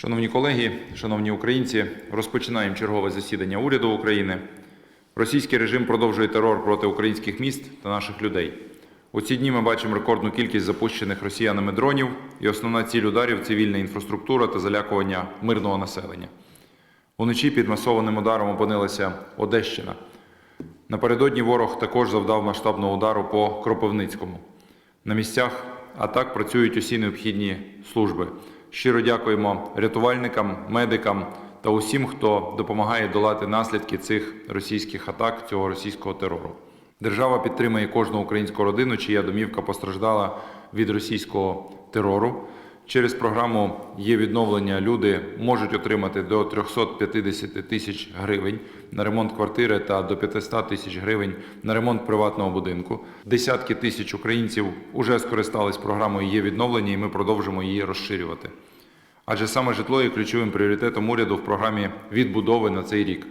Шановні колеги, шановні українці, розпочинаємо чергове засідання уряду України. Російський режим продовжує терор проти українських міст та наших людей. У ці дні ми бачимо рекордну кількість запущених росіянами дронів і основна ціль ударів цивільна інфраструктура та залякування мирного населення. Уночі під масованим ударом опинилася Одещина. Напередодні ворог також завдав масштабного удару по Кропивницькому. На місцях атак працюють усі необхідні служби. Щиро дякуємо рятувальникам, медикам та усім, хто допомагає долати наслідки цих російських атак, цього російського терору. Держава підтримує кожну українську родину, чия домівка постраждала від російського терору. Через програму є відновлення. Люди можуть отримати до 350 тисяч гривень на ремонт квартири та до 500 тисяч гривень на ремонт приватного будинку. Десятки тисяч українців вже скористались програмою є відновлення, і ми продовжимо її розширювати. Адже саме житло є ключовим пріоритетом уряду в програмі відбудови на цей рік.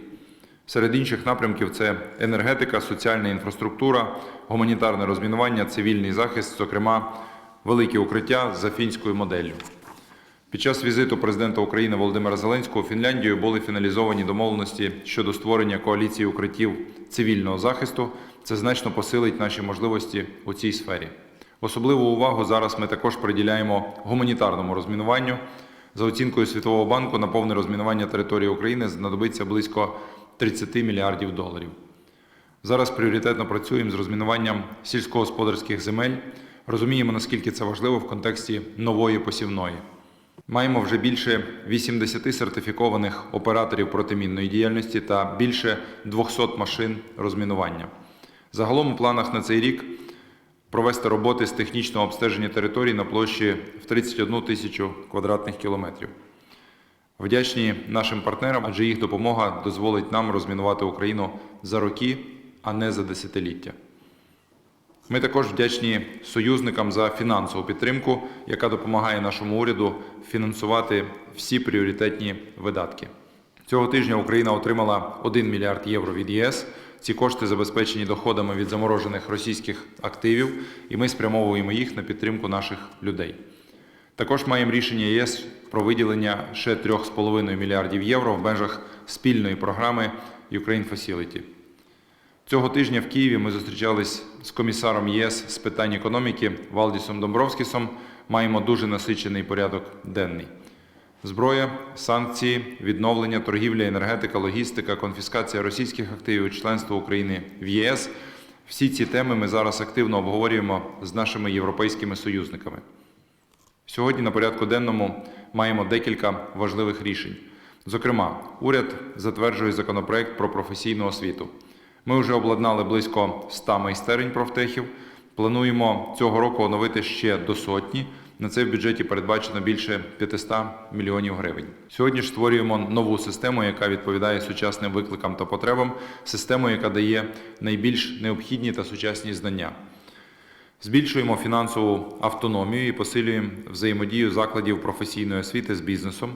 Серед інших напрямків це енергетика, соціальна інфраструктура, гуманітарне розмінування, цивільний захист, зокрема, великі укриття за фінською моделлю. Під час візиту президента України Володимира Зеленського у Фінляндію були фіналізовані домовленості щодо створення коаліції укриттів цивільного захисту. Це значно посилить наші можливості у цій сфері. Особливу увагу зараз ми також приділяємо гуманітарному розмінуванню. За оцінкою Світового банку, на повне розмінування території України знадобиться близько 30 мільярдів доларів. Зараз пріоритетно працюємо з розмінуванням сільськогосподарських земель. Розуміємо, наскільки це важливо в контексті нової посівної. Маємо вже більше 80 сертифікованих операторів протимінної діяльності та більше 200 машин розмінування. Загалом у планах на цей рік провести роботи з технічного обстеження територій на площі в 31 тисячу квадратних кілометрів. Вдячні нашим партнерам, адже їх допомога дозволить нам розмінувати Україну за роки, а не за десятиліття. Ми також вдячні союзникам за фінансову підтримку, яка допомагає нашому уряду фінансувати всі пріоритетні видатки. Цього тижня Україна отримала 1 мільярд євро від ЄС. Ці кошти забезпечені доходами від заморожених російських активів, і ми спрямовуємо їх на підтримку наших людей. Також маємо рішення ЄС про виділення ще 3,5 мільярдів євро в межах спільної програми Ukraine Facility. Цього тижня в Києві ми зустрічались з комісаром ЄС з питань економіки Валдісом Домбровскісом. Маємо дуже насичений порядок денний. Зброя, санкції, відновлення, торгівля, енергетика, логістика, конфіскація російських активів, членство України в ЄС. Всі ці теми ми зараз активно обговорюємо з нашими європейськими союзниками. Сьогодні на порядку денному маємо декілька важливих рішень. Зокрема, уряд затверджує законопроект про професійну освіту. Ми вже обладнали близько 100 майстерень профтехів. Плануємо цього року оновити ще до сотні. На це в бюджеті передбачено більше 500 мільйонів гривень. Сьогодні ж створюємо нову систему, яка відповідає сучасним викликам та потребам, систему, яка дає найбільш необхідні та сучасні знання. Збільшуємо фінансову автономію і посилюємо взаємодію закладів професійної освіти з бізнесом.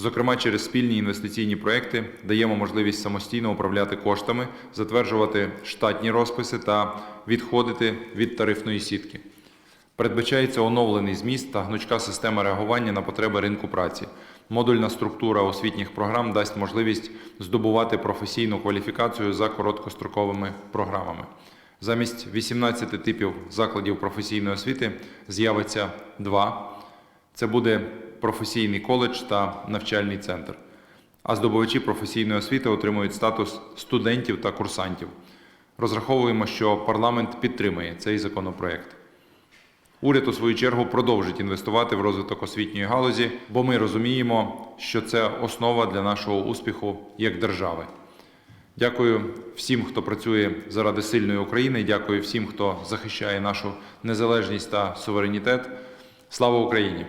Зокрема, через спільні інвестиційні проекти даємо можливість самостійно управляти коштами, затверджувати штатні розписи та відходити від тарифної сітки. Передбачається оновлений зміст та гнучка система реагування на потреби ринку праці. Модульна структура освітніх програм дасть можливість здобувати професійну кваліфікацію за короткостроковими програмами. Замість 18 типів закладів професійної освіти з'явиться два. Це буде професійний коледж та навчальний центр. А здобувачі професійної освіти отримують статус студентів та курсантів. Розраховуємо, що парламент підтримає цей законопроект. Уряд, у свою чергу, продовжить інвестувати в розвиток освітньої галузі, бо ми розуміємо, що це основа для нашого успіху як держави. Дякую всім, хто працює заради сильної України. Дякую всім, хто захищає нашу незалежність та суверенітет. Слава Україні!